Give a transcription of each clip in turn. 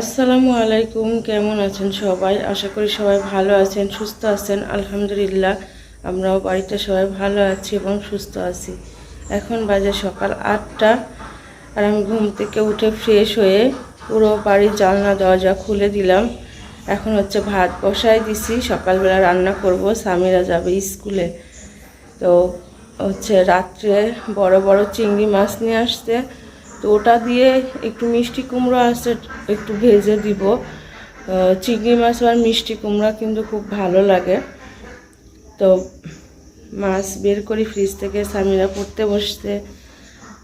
আসসালামু আলাইকুম, কেমন আছেন সবাই? আশা করি সবাই ভালো আছেন, সুস্থ আছেন, আলহামদুলিল্লাহ। আমরাও বাড়িতে সবাই ভালো আছি এবং সুস্থ আছি। এখন বাজে সকাল আটটা আর আমি ঘুম থেকে উঠে ফ্রেশ হয়ে পুরো বাড়ির জানলা, দরজা খুলে দিলাম। এখন হচ্ছে ভাত বসাই দিছি, সকালবেলা রান্না করব স্বামীরা যাবে স্কুলে। তো হচ্ছে রাত্রে বড় বড় চিংড়ি মাছ নিয়ে আসতে তো ওটা দিয়ে একটু মিষ্টি কুমড়ো আছে একটু ভেজে দিব। চিংড়ি মাছ আর মিষ্টি কুমড়া কিন্তু খুব ভালো লাগে। তো মাছ বের করি ফ্রিজ থেকে, স্বামীরা পড়তে বসতে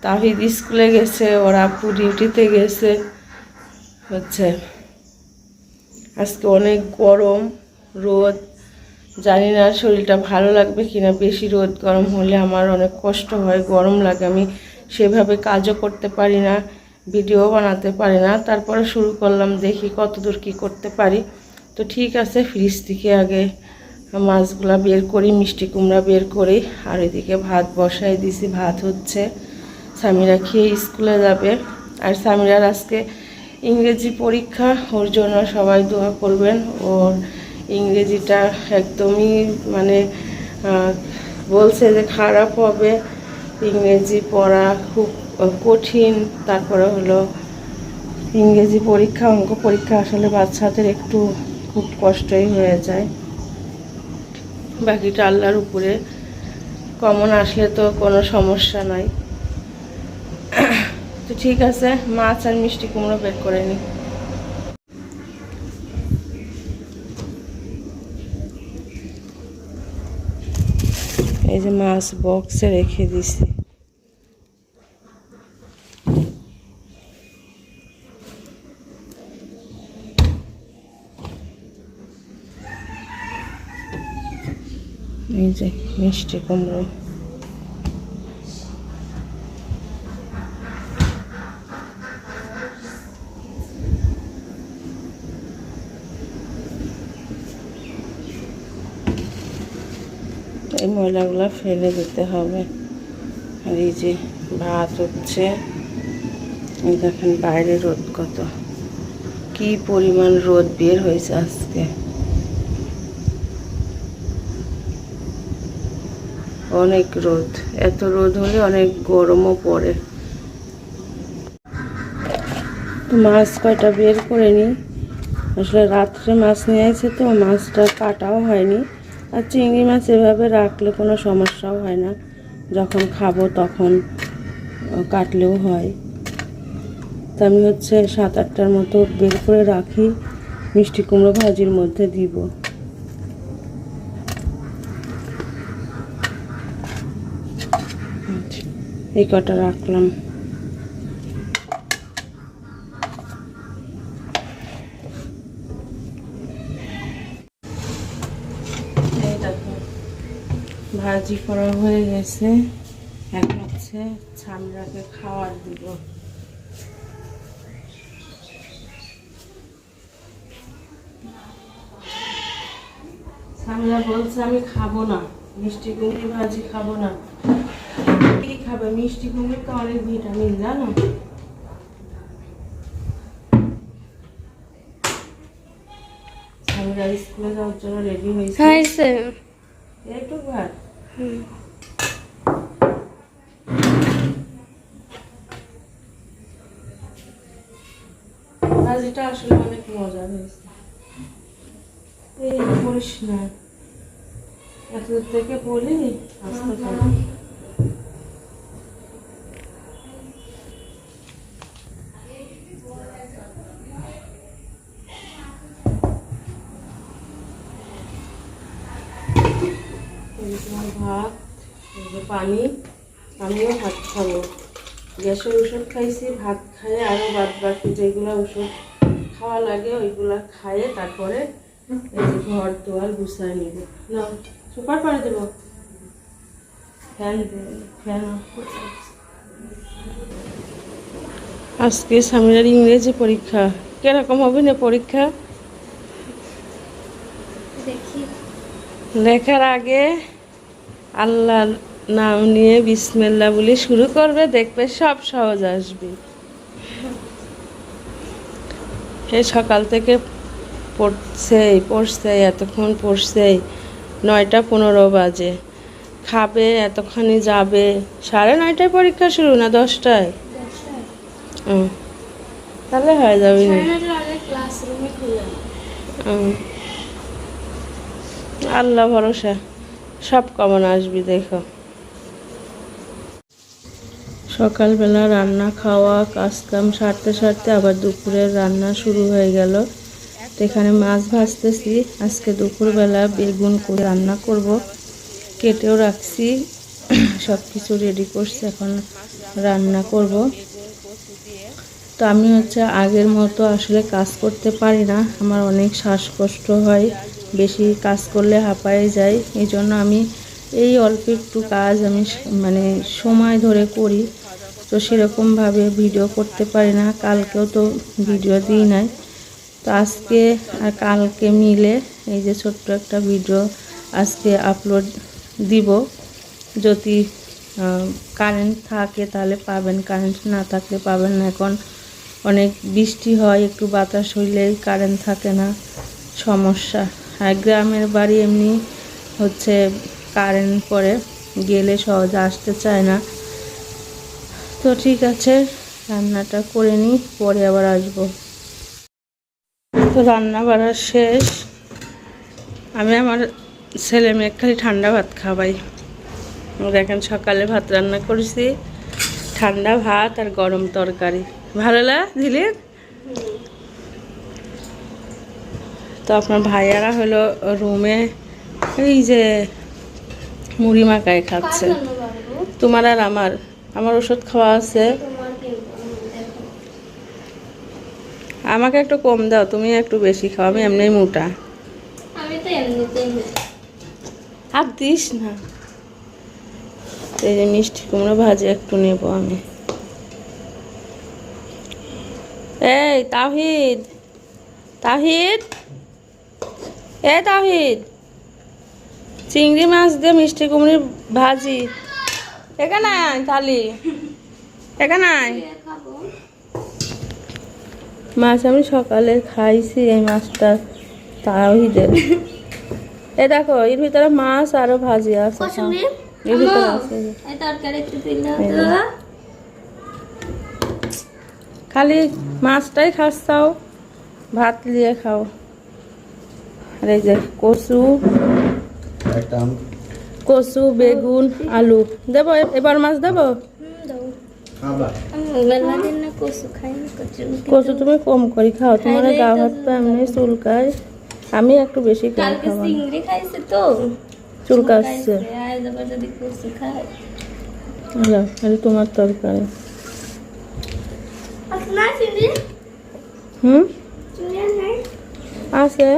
তাহিদ স্কুলে গেছে, ওর আব্বু ডিউটিতে গেছে, হচ্ছে। আজকে অনেক গরম, রোদ, জানি না শরীরটা ভালো লাগবে কিনা, বেশি রোদ গরম হলে আমার অনেক কষ্ট হয়, গরম লাগে, আমি সেভাবে কাজও করতে পারি না, ভিডিও বানাতে পারি না। তারপরে শুরু করলাম দেখি কতদূর কি করতে পারি। তো ঠিক আছে, ফ্রিজ থেকে আগে মাছগুলা বের করি, মিষ্টি কুমড়া বের করি। আর এদিকে ভাত বসাই দিছি, ভাত হচ্ছে স্বামীরা খেয়ে স্কুলে যাবে। আর স্বামীরার আজকে ইংরেজি পরীক্ষা, ওর জন্য সবাই দোয়া করবেন। ওর ইংরেজিটা একদমই মানে বলছে যে খারাপ হবে। ইংরেজি পড়া খুব কঠিন। তারপরে হলো ইংরেজি পরীক্ষা, অঙ্ক পরীক্ষা আসলে বাচ্চাদের একটু খুব কষ্টই হয়ে যায়। বাকিটা আল্লাহর উপরে কমন আসলে তো কোনো সমস্যা নাই। তো ঠিক আছে, মাছ আর মিষ্টি কুমড়ো বের করে নিই এই যে মাছ বক্সে রেখে দিছি। এই যে মিষ্টি কুমড়ো। এই ময়লাগুলো ফেলে দিতে হবে। আর এই যে ভাত হচ্ছে, এই দেখেন বাইরে রোদ কত। কি পরিমাণ রোদ বের হয়েছে আজকে। অনেক রোদ। এত রোদ হলে অনেক গরমও পড়ে। তো মাছ কয়টা বের করে নিই? আসলে রাত্রে মাছ নিয়ে এসে তো মাছটা কাটাও হয়নি। আর চিংড়ি মাছ এভাবে রাখলে কোনো সমস্যাও হয় না। যখন খাব তখন কাটলেও হয়। তা আমি হচ্ছে সাত আটটার মতো বের করে রাখি, মিষ্টি কুমড়ো ভাজির মধ্যে দিব। এই কটা রাখলাম এই দেখো ভাজি করা হয়ে গেছে। এখন হচ্ছে ছামড়াকে খাওয়ার দিব। ছামড়া বলছে আমি খাব না মিষ্টি কুমড়ি ভাজি খাব না। কি খাবে? মিষ্টি কুমড়ি তো অনেক ভিটামিন জানো? ছামড়া স্কুলে যাওয়ার জন্য রেডি হয়েছে। একটু ভাত। ভাজিটা আসলে অনেক মজা হয়েছে। এই করিস না এত থেকে বলি আসতে পারি এই যে তোমার ভাত পানি আমিও ভাত খাব। গ্যাসের ওষুধ খাইছি ভাত খাইয়ে আরও বাদ বাকি যেগুলো ওষুধ খাওয়া লাগে ওইগুলা খাইয়ে তারপরে ঘর দোয়ার গুছাই নিব। না সুপার দেবো। Fan fan. আজকে সামনের ইংরেজি পরীক্ষা। কীরকম হবে না পরীক্ষা? দেখি। লেখার আগে আল্লাহ নাম নিয়ে বিসমেল্লা বলে শুরু করবে দেখবে সব সহজ আসবে। এ সকাল থেকে পড়ছেই পড়ছে এতক্ষণ পড়ছেই নয়টা পনেরো বাজে। খাবে এতক্ষণই যাবে। সাড়ে নয়টায় পরীক্ষা শুরু না দশটায়? তাহলে হয়ে যাবে। না আল্লাহ ভরসা। সব কমন আসবি দেখো। সকালবেলা রান্না খাওয়া কাজ কাম সারতে সারতে আবার দুপুরে রান্না শুরু হয়ে গেল। এখানে মাছ ভাজতেছি। আজকে দুপুরবেলা বেগুন করে রান্না করব। কেটেও রাখছি। সব কিছু রেডি করছি, এখন রান্না করব। তো আমি হচ্ছে আগের মতো আসলে কাজ করতে পারি না। আমার অনেক শ্বাসকষ্ট হয়। বেশি কাজ করলে হাঁপায়ে যাই এই জন্য আমি এই অল্প একটু কাজ আমি মানে সময় ধরে করি। তো সেরকমভাবে ভিডিও করতে পারি না, কালকেও তো ভিডিও দিই নাই। তো আজকে আর কালকে মিলে এই যে ছোট্ট একটা ভিডিও আজকে আপলোড দিব। যদি কারেন্ট থাকে তাহলে পাবেন কারেন্ট না থাকলে পাবেন না। এখন অনেক বৃষ্টি হয়, একটু বাতাস হইলেই কারেন্ট থাকে না, সমস্যা। আর গ্রামের বাড়ি এমনি হচ্ছে কারেন্ট পরে গেলে সহজে আসতে চায় না। তো ঠিক আছে, রান্নাটা করে নিই, পরে আবার আসব। তো রান্না বাড়া শেষ। আমি আমার ছেলে মেয়ে খালি ঠান্ডা ভাত খাওয়াই। দেখেন সকালে ভাত রান্না করেছি, ঠান্ডা ভাত আর গরম তরকারি। ভালো লাগে দিলে তো আপনার ভাইয়ারা হলো রুমে এই যে মুড়ি মাখায় খাচ্ছে। তোমার আর আমার? আমার ওষুধ খাওয়া আছে। আমাকে একটু কম দাও তুমি একটু বেশি খাও আমি এমনি মোটা। আমি তো এমনিতেই মোটা। আর দিস না। এই যে মিষ্টি কুমড়ো ভাজি একটু নেব আমি। এই তাহিদ তাহিদ এ তাহিদ চিংড়ি মাছ দিয়ে মিষ্টি কুমড়ির ভাজি। এখানে আয় থালি। এখানে আয়। মাছ আমি সকালে খাইছি এই মাছটা তাহিদের এ দেখো এর ভিতরে মাছ আরও ভাজি আছে। এর ভিতরে। খালি মাছটাই খাচ্ছাও ভাত দিয়ে খাও। আর এই যে কচু কচু বেগুন আলু। দেবো? এ- এবার মাছ দেবো? কচু খাই না কচু কচু তুমি কম করে খাও তোমার গা তো হাত পা এমনি চুলকায়। আমি একটু বেশি কালকে খাব তো। চুলকাচ্ছে। তোমার তরকারি। না হুম? আছে।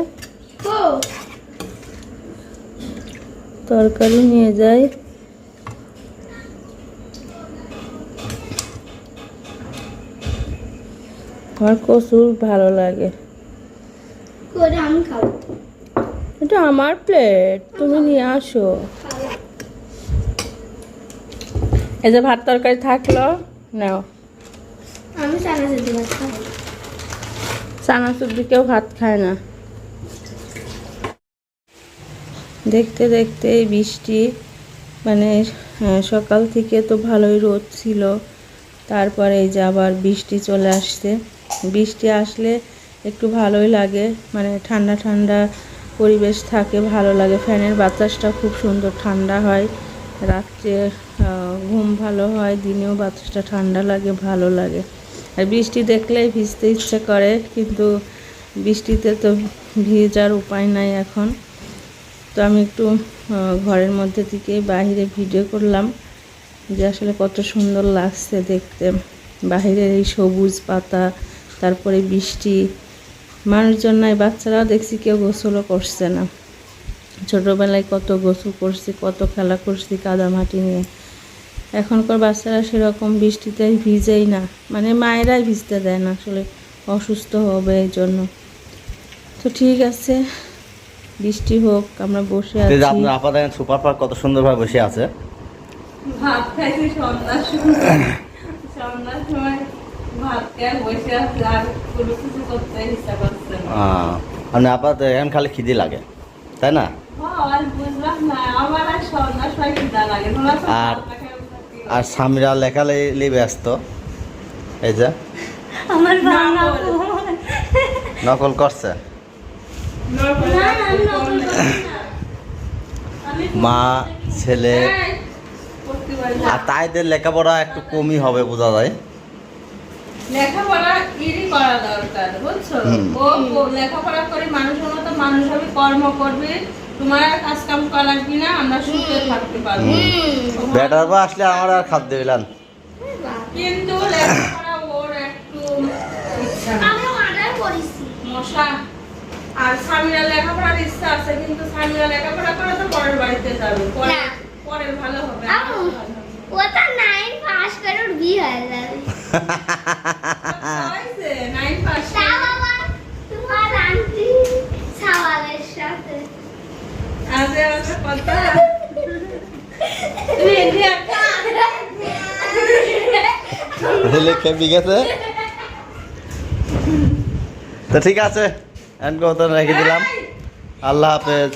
তরকারি নিয়ে যাই। আমার কচুর ভালো লাগে। এটা আমার প্লেট তুমি নিয়ে আসো। এই যে ভাত তরকারি থাকল নাও। আমি চানা যদি ভাত চানাচুর দিকেও ভাত খায় না। দেখতে দেখতে বৃষ্টি মানে হ্যাঁ, সকাল থেকে তো ভালোই রোদ ছিল। তারপরে এই যে আবার বৃষ্টি চলে আসছে। বৃষ্টি আসলে একটু ভালোই লাগে মানে ঠান্ডা ঠান্ডা পরিবেশ থাকে ভালো লাগে। ফ্যানের বাতাসটা খুব সুন্দর ঠান্ডা হয়। রাত্রে ঘুম ভালো হয় দিনেও বাতাসটা ঠান্ডা লাগে ভালো লাগে। আর বৃষ্টি দেখলেই ভিজতে ইচ্ছে করে কিন্তু বৃষ্টিতে তো ভিজার উপায় নাই এখন। তো আমি একটু ঘরের মধ্যে থেকে বাইরে ভিডিও করলাম যে আসলে কত সুন্দর লাগছে দেখতে। বাহিরের এই সবুজ পাতা, তারপরে বৃষ্টি, মানুষজন নাই, বাচ্চারাও দেখছি কেউ গোসলও করছে না। ছোটোবেলায় কত গোসল করছি, কত খেলা করছি কাদামাটি নিয়ে। এখনকার বাচ্চারা সেরকম বৃষ্টিতে ভিজেই না মানে মায়েরাই ভিজতে দেয় না, আসলে অসুস্থ হবে এই জন্য। তো ঠিক আছে বৃষ্টি হোক আমরা বসে তো যে আছি। আপনার আপা দেখেন সুপার পার্ক কত সুন্দরভাবে বসে আছে? ভাত খাইছি সন্ধ্যার সময়। সন্ধ্যার সময় ভাত খেয়ে বসে আছে আর কোনো কিছু করতে ইচ্ছা করছে না। মানে আপাতত এখন খালি খিদি লাগে তাই না? হ্যাঁ, আর বুঝলাম না আমার আর তো স্বামীরা লেখালেখি ব্যস্ত এই যে। নকল করছে। মা ছেলে। আর তাইদের লেখাপড়া একটু কমই হবে বোঝা যায়। লেখাপড়া ইরি করা দরকার বুঝছ? ও ও লেখাপড়া করে মানুষের মতো মানুষ হবে কর্ম করবে। তোমার কাজ কাম করা লাগবে না আমরা সুখে থাকতে পারব। বেটার বা আসলে আমার আর খাদ্য দিলাম কিন্তু লেখাপড়া ওর একটু আমি অর্ডার করেছি। মশা। আর স্বামীরা লেখাপড়ার ইচ্ছা আছে কিন্তু স্বামীরা লেখাপড়া করে তো পরের বাড়িতে যাবে। পরে না। পরের ভালো হবে। নাইন পাস করে ওর বিয়ে হয়ে যাবে। তোমার আন্টি সাওয়ালের সাথে। আজে আজে কথা। তুমি এদিকে একটা লেখে বিগেছে তো ঠিক আছে। এখন কথা রেখে দিলাম। আল্লাহ হাফেজ।